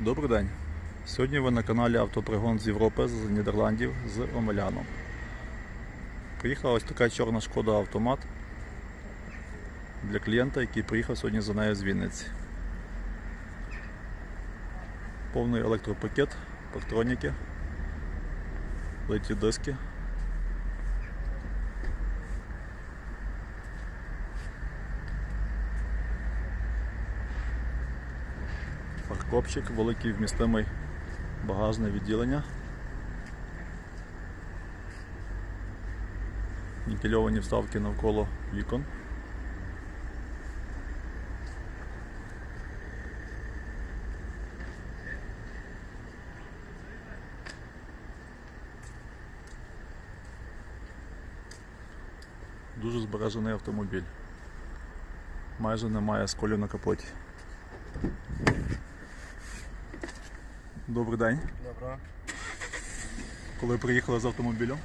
Добрий день. Сьогодні ви на каналі Автопригон з Європи, з Нідерландів, з Омеляном. Приїхала ось така чорна шкода автомат для клієнта, який приїхав сьогодні за нею з Вінниці. Повний електропакет, патроніки, литі диски. Фаркопчик, великий вмістимий багажне відділення. Нікельовані вставки навколо вікон. Дуже збережений автомобіль. Майже немає сколів на капоті. Добрий день. Добро. Коли приїхали з автомобілем,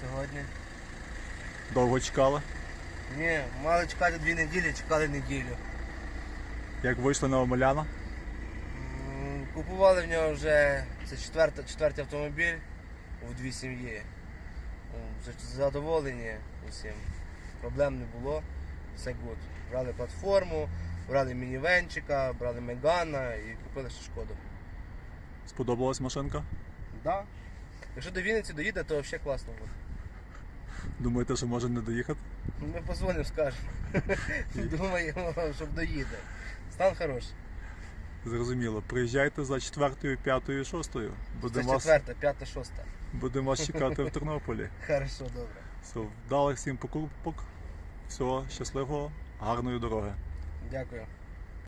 Сьогодні. довго чекали. Ні, мали чекати дві неділі, чекали неділю. Як вийшли на Омеляна, Купували в нього вже це четвертий, четвертий автомобіль у дві сім'ї. Задоволені усім. Проблем не було. Все гуд. Брали платформу, брали мінівенчика, брали Мегана і купили ще шкоду. Сподобалась машинка? Да. Якщо до Вінниці доїде, то взагалі класно буде. Думаєте, що може не доїхати? Ми позвонимо, скажемо. Думаємо, щоб доїде. Стан хороший. Зрозуміло. Приїжджайте за четвертою, п'ятою, шостою. Це Будемо вас, четверта, п'ята, шоста. будемо вас чекати в Тернополі. Хорошо, добре. Все, вдалих всім покупок. Всього щасливого, гарної дороги. Дякую.